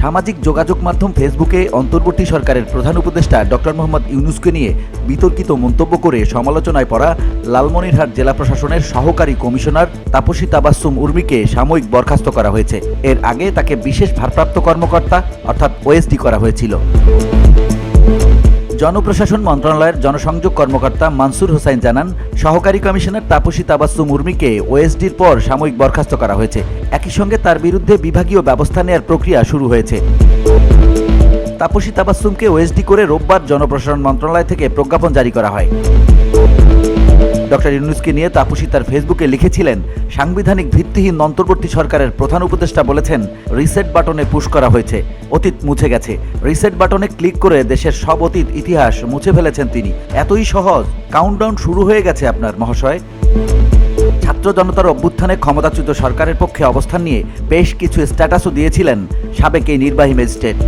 সামাজিক যোগাযোগ মাধ্যম ফেসবুকে অন্তর্বর্তী সরকারের প্রধান উপদেষ্টা ডক্টর মোহাম্মদ ইউনুসকে নিয়ে বিতর্কিত মন্তব্য করে সমালোচনায় পড়া লালমনিরহাট জেলা প্রশাসনের সহকারী কমিশনার তাপসী তাবাসুম উর্মিকে সাময়িক বরখাস্ত করা হয়েছে। এর আগে তাকে বিশেষ ভারপ্রাপ্ত কর্মকর্তা অর্থাৎ ওএসডি করা হয়েছিল। জনপ্রশাসন মন্ত্রণালয়ের জনসংযোগ কর্মকর্তা মানসুর হোসাইন জানান, সহকারী কমিশনার তাপসী তাবাসু উর্মিকে ওএসডির পর সাময়িক বরখাস্ত করা হয়েছে। একই সঙ্গে তার বিরুদ্ধে বিভাগীয় ব্যবস্থা নেয়ার প্রক্রিয়া শুরু হয়েছে। তাপসী তাবাসুমকে ওএসডি করে রোববার জনপ্রশাসন মন্ত্রণালয় থেকে প্রজ্ঞাপন জারি করা হয়। ডক্টর ইউনুসকে নিয়ে তাপসী তার ফেসবুকে লিখেছিলেন, সাংবিধানিক ভিত্তিহীন অন্তর্বর্তী সরকারের প্রধান উপদেষ্টা বলেছেন, রিসেট বাটনে পুশ করা হয়েছে, অতীত মুছে গেছে। রিসেট বাটনে ক্লিক করে দেশের সব অতীত ইতিহাস মুছে ফেলেছেন তিনি। এতই সহজ কাউন্টডাউন শুরু হয়ে গেছে আপনার মহাশয়। ছাত্র জনতার অভ্যুত্থানে ক্ষমতাচ্যুত সরকারের পক্ষে অবস্থান নিয়ে বেশ কিছু স্ট্যাটাসও দিয়েছিলেন সাবেক এই নির্বাহী ম্যাজিস্ট্রেট।